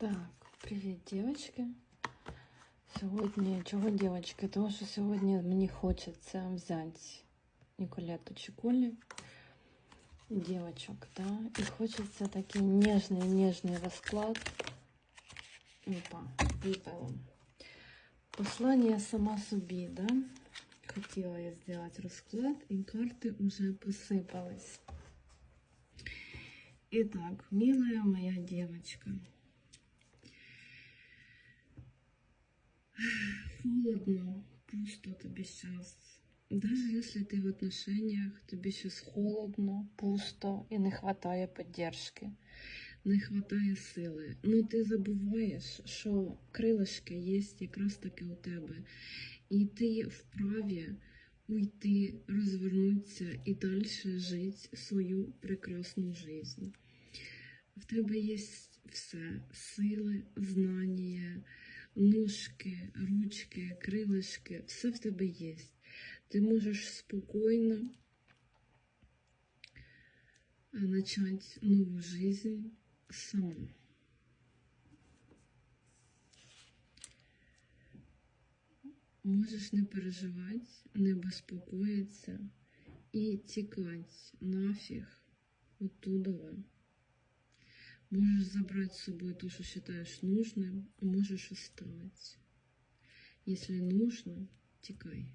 Так, привіт, дівчатки. Сьогодні, чого дівчатки? Тому що сьогодні мені хочеться взяти Ніколету чи Колі, дівчаток, да? І хочеться такий ніжний, ніжний розклад. Опа, випало. Послання сама собі, да? Хотіла я зробити розклад, і карти вже посипались. Итак, милая моя девочка, холодно просто тебе сейчас. Даже если ты в отношениях, тебе сейчас холодно, пусто и не хватає поддержки, не хватає сили. Ну ти забуваєш, що крилишки є якраз таки у тебе, і ти вправі уйти, розвернутися і далі жити свою прекрасну жизнь. В тебе є все: сили, знання, ножки, ручки, крилишки, все в тебе є. Ти можеш спокійно почати нову жизнь сама. Можеш не переживати, не безпокоїтися і тікати нафіг оттуда. Можешь забрать с собой то, что считаешь нужным, а можешь оставить. Если нужно, текай.